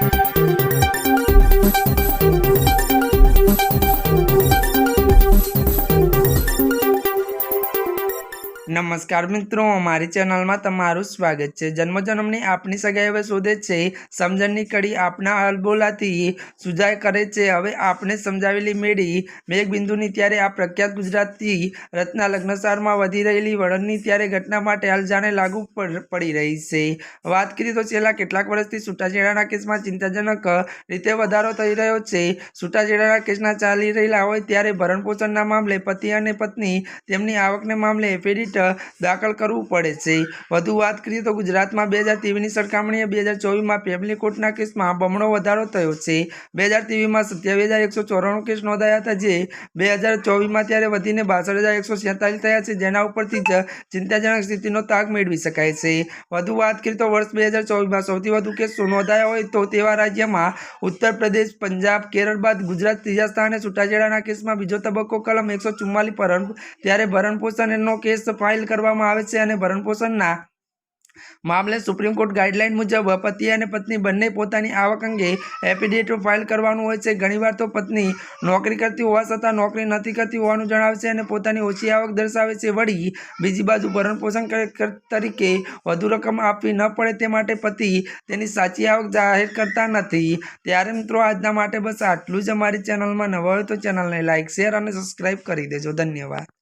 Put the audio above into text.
Thank you. નમસ્કાર મિત્રો, અમારી ચેનલમાં તમારું સ્વાગત છે. જન્મજન્મની આપની સગાઈ હવે શોધે છે. સમજણની કડી આપના અલબોલાથી સુજાય કરે છે. હવે આપણે સમજાવેલી મેળી મેઘબિંદુની ત્યારે આ પ્રખ્યાત ગુજરાતી રચના લગ્નસારમાં વધી રહેલી વળણની ત્યારે ઘટના માટે હાલ જાણે લાગુ પડ- રહી છે. વાત કરીએ તો છેલ્લા કેટલાક વર્ષથી છૂટાછેડાના કેસમાં ચિંતાજનક રીતે વધારો થઈ રહ્યો છે. છૂટાછેડાના કેસના ચાલી રહેલા હોય ત્યારે ભરણપોષણના મામલે પતિ અને પત્ની તેમની આવકને મામલે એફિડેવિટ દાખલ કરવું પડે છે. વધુ વાત કરીએ તો ગુજરાતમાં બે હજાર ત્રેવીસની સરખામણીએ બે હજાર ચોવીસમાં ફેમિલી કોર્ટના કેસમાં બમણો વધારો થયો છે. બે હજાર ત્રેવીસમાં સત્યાવીસ હજાર એકસો ચોરાણું કેસ નોંધાયા હતા જે બે હજાર ચોવીસમાં ત્યારે વધીને બાસઠ હજાર એકસો છેતાલીસ થયા છે. જેના ઉપરથી જ ચિંતાજનક સ્થિતિનો તાગ મેળવી શકાય છે. વધુ વાત કરીએ તો વર્ષ બે હજાર ચોવીસમાં સૌથી વધુ કેસો નોંધાયા હોય તો તેવા રાજ્યમાં ઉત્તર પ્રદેશ, પંજાબ, કેરળ બાદ ગુજરાત ત્રીજા સ્થાને છૂટાછેડાના કેસમાં બીજો તબક્કો કલમ એકસો ચુમ્માલીસ પર ત્યારે ભરણપોષણનો કેસ ફાઇલ કરવામાં આવે છે અને ભરણપોષણના મામલે સુપ્રીમ કોર્ટ ગાઈડલાઇન મુજબ પતિ અને પત્ની બંને પોતાની આવક અંગે એફિડેવિટ ફાઇલ કરવાનું હોય છે. ઘણીવાર તો પત્ની નોકરી કરતી હોવા છતાં નોકરી નથી કરતી હોવાનું જણાવે છે અને પોતાની ઓછી આવક દર્શાવે છે. વળી બીજી બાજુ ભરણપોષણ તરીકે વધુ રકમ આપવી ન પડે તે માટે પતિ તેની સાચી આવક જાહેર કરતા નથી. ત્યારે મિત્રો આજના માટે બસ આટલું જ. અમારી ચેનલમાં નવા હોય તો ચેનલને લાઇક શેર અને સબસ્ક્રાઈબ કરી દેજો. ધન્યવાદ.